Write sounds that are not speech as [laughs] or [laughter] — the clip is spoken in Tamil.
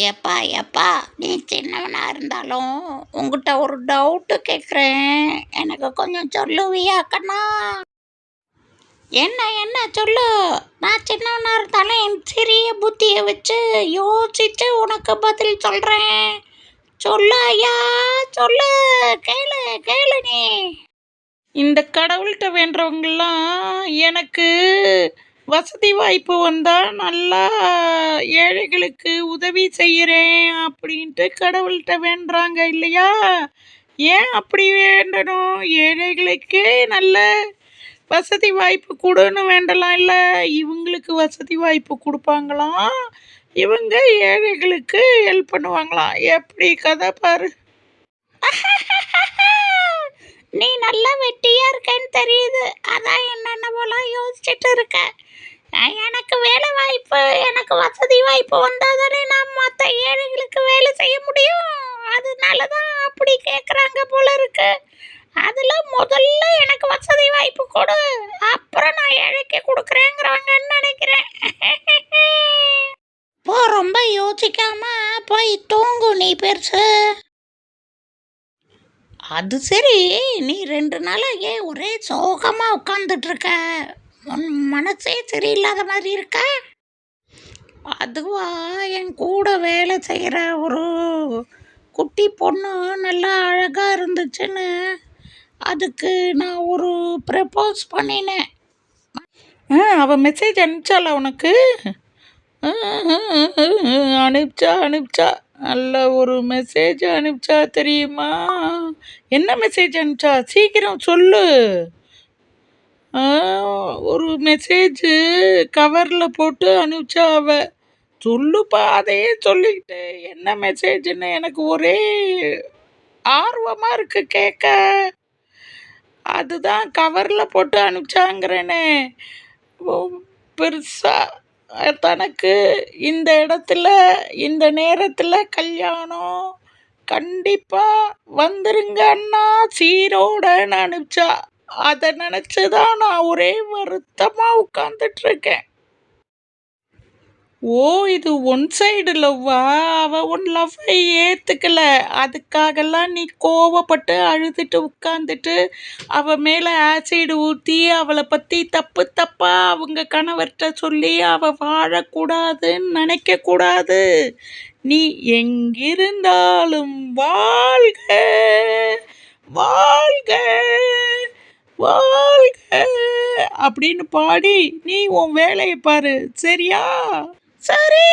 ஏப்பா ஏப்பா நீ சின்னவனாக இருந்தாலும் உங்ககிட்ட ஒரு டவுட்டு கேட்குறேன் எனக்கு கொஞ்சம் சொல்லுவியா கண்ணா? என்ன என்ன சொல்லு? நான் சின்னவனாக இருந்தாலும் என் சிறிய புத்தியை வச்சு யோசித்து உனக்கு பதில் சொல்கிறேன் சொல்லு ஐயா சொல்லு. கேளு கேளு நீ. இந்த கடவுள்கிட்ட வேண்டவங்கள்லாம் எனக்கு வசதி வாய்ப்பு வந்தால் நல்லா ஏழைகளுக்கு உதவி செய்கிறேன் அப்படின்ட்டு கடவுள்கிட்ட வேண்டுறாங்க இல்லையா? ஏன் அப்படி வேண்டணும்? ஏழைகளுக்கே நல்ல வசதி வாய்ப்பு கொடுன்னு வேண்டலாம் இல்லை. இவங்களுக்கு வசதி வாய்ப்பு கொடுப்பாங்களாம் இவங்க ஏழைகளுக்கு ஹெல்ப் பண்ணுவாங்களாம் எப்படி கதை பாரு. [laughs] நீ நல்லா வெட்டியாக இருக்கேன்னு தெரியுது. அதான் என்னென்ன போல யோசிச்சுட்டு இருக்க எனக்கு வேலை வாய்ப்பு எனக்கு வசதி வாய்ப்பு வந்தால் தானே நான் மற்ற ஏழைகளுக்கு வேலை செய்ய முடியும். அதனால தான் அப்படி கேட்குறாங்க போல இருக்கு. அதில் முதல்ல எனக்கு வசதி வாய்ப்பு கொடு. அப்புறம் நான் ஏழைக்கு கொடுக்குறேங்கிறாங்கன்னு நினைக்கிறேன். [laughs] போ ரொம்ப யோசிக்காம போய் தூங்கு நீ பெருசு. அது சரி நீ ரெண்டு நாளாக ஏன் ஒரே சோகமாக உட்காந்துட்ருக்க உன் மனசே சரியில்லாத மாதிரி இருக்க அதுவா என் கூட வேலை செய்கிற ஒரு குட்டி பொண்ணு நல்லா அழகாக இருந்துச்சுன்னு அதுக்கு நான் ஒரு ப்ரப்போஸ் பண்ணினேன் ஆ அவள் மெசேஜ் அனுப்பிச்சாளா உனக்கு அனுப்பிச்சா அனுப்பிச்சா நல்ல ஒரு மெசேஜ் அனுப்பிச்சா தெரியுமா? என்ன மெசேஜ் அனுப்பிச்சா? சீக்கிரம் சொல்லு. ஒரு மெசேஜு கவரில் போட்டு அனுப்பிச்சா அவ. சொல்லுப்பா அதையே சொல்லிக்கிட்டு. என்ன மெசேஜ்னு எனக்கு ஒரே ஆர்வமாக இருக்கு கேட்க அதுதான் கவரில் போட்டு அனுப்பிச்சாங்கிறேனே. பெருசாக தனக்கு இந்த இடத்துல இந்த நேரத்தில் கல்யாணம் கண்டிப்பாக வந்துருங்க அண்ணா சீரோடன்னு அனுப்பிச்சா அதை நினச்சி தான் நான் ஒரே வருத்தமாக உட்காந்துட்ருக்கேன் ஓ இது ஒன் சைடு லவ்வா அவ உன் லவ்வை ஏத்துக்கல. அதுக்காகலாம் நீ கோவப்பட்டு அழுதுட்டு உட்காந்துட்டு அவ மேல ஆசிட் ஊத்தி அவளை பத்தி தப்பு தப்பா அவங்க கணவர்கிட்ட சொல்லி அவ வாழக்கூடாதுன்னு நினைக்க கூடாது நீ எங்கிருந்தாலும் வாழ்க. வாழ்க. வாழ்க. அப்படின்னு பாடி நீ உன் வேலையை பாரு. சரியா? சரி